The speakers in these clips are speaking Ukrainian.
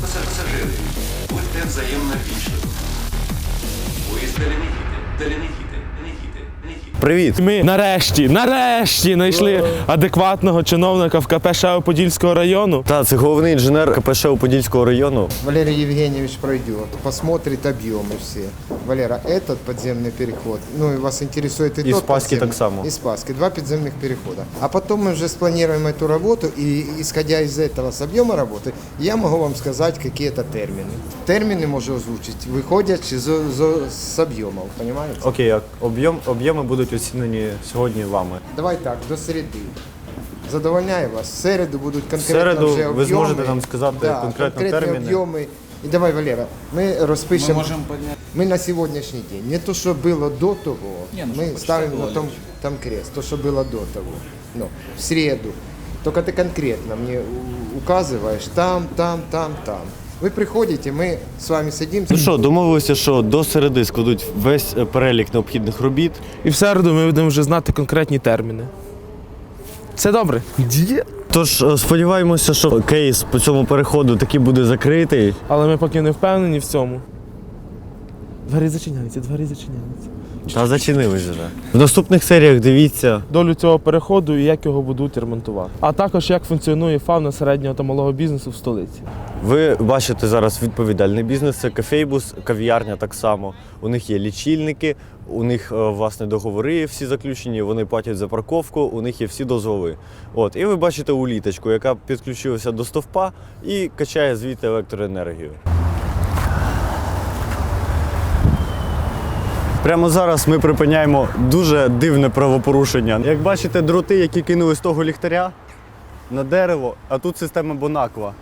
пасажири, будьте взаємно вічливими. Поїзд далі не Привіт. Ми нарешті, нарешті знайшли адекватного чиновника в КП ШЕО Подільського району. Та це головний інженер КПШ Подільського району. Валерий Евгеньевич пройдет, посмотрит объемы все. Валера, этот подземный переход, ну и вас интересует и, И тот Спасский подземный, так само. И Спасский, два подземных перехода. А потом мы уже спланируем эту работу, и исходя из этого, с объема работы, я могу вам сказать какие-то термины. Термины можу озвучить, выходячи з, з, з объемов, понимаете? Окей, а об'єм, об'єми будуть оцінені сьогодні вами. Давай так, до середи. Задовольняю вас. В середу будуть конкретно середу вже ви зможете нам сказати конкретно конкретні терміни? об'єми. І давай, Валера, ми розпишемо. Ми на сьогоднішній день. Не то, що було до того, ми ставимо на том, там крест, то, що було до того. Ну, в середу. Только ти конкретно мені у- указуєш там, там, там, там. Ви приходите, ми з вами сидимося. Ну що, домовилися, що до середи складуть весь е, перелік необхідних робіт. І в середу ми будемо вже знати конкретні терміни. Все добре? Є. Тож е, сподіваємося, що кейс по цьому переходу таки буде закритий. Але ми поки не впевнені в цьому. Двері зачиняються, двері зачиняються. Та зачинились вже. В наступних серіях дивіться. Долю цього переходу і як його будуть ремонтувати. А також як функціонує фауна середнього та малого бізнесу в столиці. Ви бачите зараз відповідальний бізнес, це кафейбус, кав'ярня так само. У них є лічильники, у них е, власне договори всі заключені, вони платять за парковку, у них є всі дозволи. От, і ви бачите уліточку, яка підключилася до стовпа і качає звідти електроенергію. Прямо зараз ми припиняємо дуже дивне правопорушення. Як бачите, дроти, які кинули з того ліхтаря на дерево, а тут система Бонаква.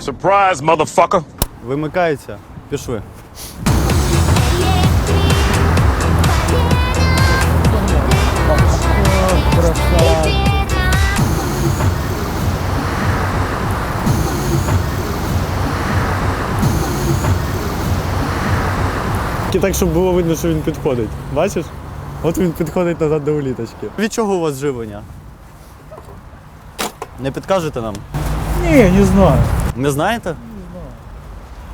Surprise, motherfucker. Вимикається. Пішли. Тільки так, щоб було видно, що він підходить. Бачиш? От він підходить назад до уліточки. Від чого у вас живлення? Не підкажете нам? Не, не знаю. Не знаєте?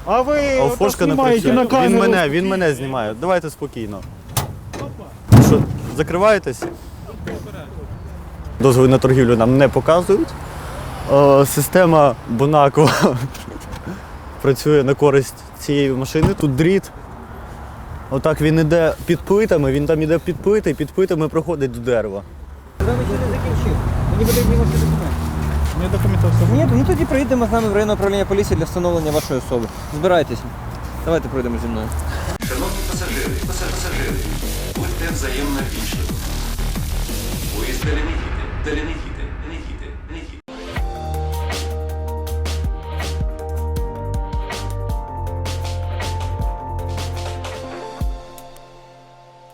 А вы Алфошка не працює. на камеру. Він мене, він мене знімає. Давайте спокійно. Що, закриваєтесь? Дозволи на торгівлю нам не показують. Е, система Бонако працює на користь цієї машини. Тут дріт. Отак він іде під плитами, він там іде під плити, і під плитами проходить до дерева. Мені потрібні ваші документи. Мне документов с. Ні, ну тоді проїдемо з нами в районне управління поліції для встановлення вашої особи. Збирайтеся. Давайте пройдемо зі мною. Шановні пасажири, паса- пасажири, будьте взаємно вічливими. Поїзд далі не